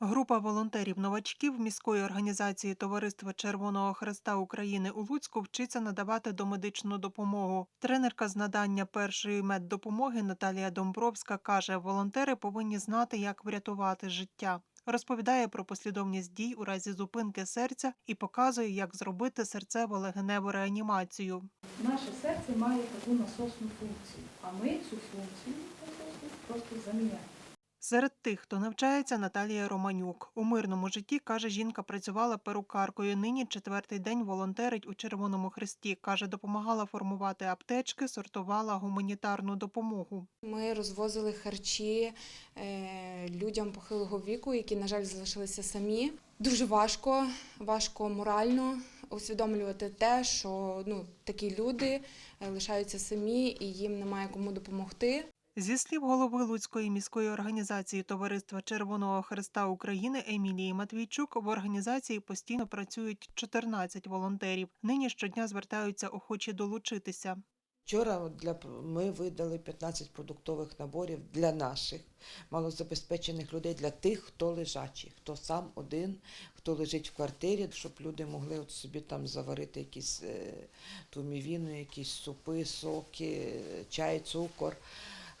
Група волонтерів-новачків міської організації Товариства Червоного Хреста України у Луцьку вчиться надавати домедичну допомогу. Тренерка з надання першої меддопомоги Наталія Домбровська каже, волонтери повинні знати, як врятувати життя. Розповідає про послідовність дій у разі зупинки серця і показує, як зробити серцево-легеневу реанімацію. Наше серце має таку насосну функцію, а ми цю функцію просто заміняємо. Серед тих, хто навчається, Наталія Романюк. У мирному житті, каже, жінка працювала перукаркою. Нині четвертий день волонтерить у Червоному Хресті. Каже, допомагала формувати аптечки, сортувала гуманітарну допомогу. Ми розвозили харчі е, людям похилого віку, які, на жаль, залишилися самі. Дуже важко, важко морально усвідомлювати те, що ну, такі люди е, лишаються самі і їм немає кому допомогти. Зі слів голови Луцької міської організації Товариства Червоного Хреста України Емілії Матвійчук, в організації постійно працюють 14 волонтерів. Нині щодня звертаються охочі долучитися. Вчора для ми видали 15 продуктових наборів для наших малозабезпечених людей, для тих, хто лежачий, хто сам один, хто лежить в квартирі, щоб люди могли от собі там заварити якісь е, ту мівіну, якісь супи, соки, е, чай, цукор,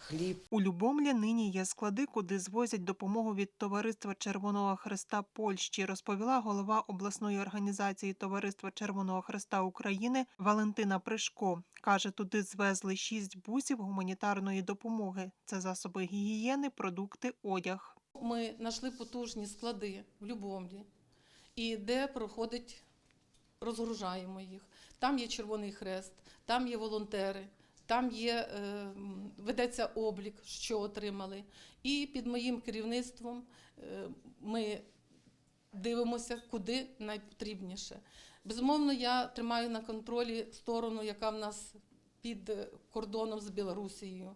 хліб. У Любомлі нині є склади, куди звозять допомогу від Товариства Червоного Хреста Польщі, розповіла голова обласної організації Товариства Червоного Хреста України Валентина Пришко. Каже, туди звезли шість бусів гуманітарної допомоги. Це засоби гігієни, продукти, одяг. Ми знайшли потужні склади в Любомлі, і де проходить, розгружаємо їх. Там є Червоний Хрест, там є волонтери, там є, е, ведеться облік, що отримали. І під моїм керівництвом е, ми дивимося, куди найпотрібніше. Безумовно, я тримаю на контролі сторону, яка в нас під кордоном з Білорусією,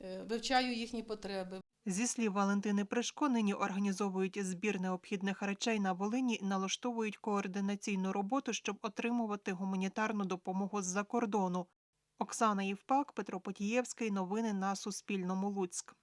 Е, вивчаю їхні потреби. Зі слів Валентини Пришко, нині організовують збір необхідних речей на Волині і налаштовують координаційну роботу, щоб отримувати гуманітарну допомогу з-за кордону. Оксана Євпак, Петро Потієвський. Новини на Суспільному. Луцьк.